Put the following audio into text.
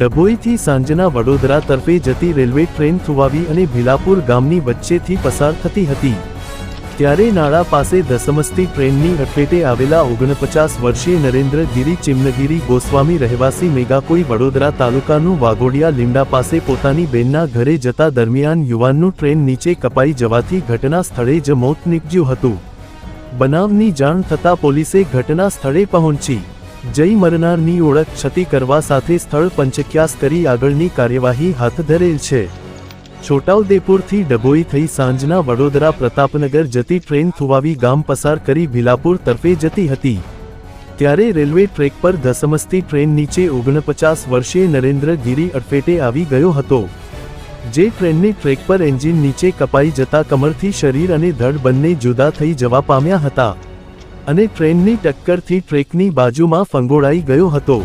ડભોઈથી સાંજના વડોદરા તરફે જતી રેલવે ટ્રેન થુવાવી અને ભીલાપુર ગામની વચ્ચેથી પસાર થતી હતી. ત્યારે નાળા પાસે દસમસ્તી ટ્રેનની અડફેટે આવેલા ઓગણપચાસ વર્ષીય નરેન્દ્ર ગિરી ચિમનગીરી ગોસ્વામી રહેવાસી મેગાકોઈ વડોદરા તાલુકાનું વાઘોડિયા લીમડા પાસે પોતાની બેનના ઘરે જતા દરમિયાન યુવાનનું ટ્રેન નીચે કપાઈ જવાથી ઘટના સ્થળે જ મોત નીપજ્યું હતું. બનાવની જાણ થતાં પોલીસે ઘટના સ્થળે પહોંચી. જય મરનારની ઓળખ છતી કરવા સાથે સ્થળ પંચક્યાસ કરી આગળની કાર્યવાહી હાથ ધરેલ છે. છોટાઉદેપુરથી ડભોઈ થઈ સાંજના વડોદરા પ્રતાપનગર જતી ટ્રેન થુવાવી ગામ પસાર કરી ભીલાપુર તરફે જતી હતી. ત્યારે રેલવે ટ્રેક પર ધસમસતી ટ્રેન નીચે ઓગણપચાસ વર્ષીય નરેન્દ્ર ગીરી અડફેટે આવી ગયો હતો. જે ટ્રેનની ટ્રેક પર એન્જિન નીચે કપાઈ જતા કમરથી શરીર અને ધડ બંને જુદા થઈ જવા પામ્યા હતા. અને ટ્રેનની ટક્કરથી ટ્રેકની બાજુમાં ફંગોળાઈ ગયો હતો.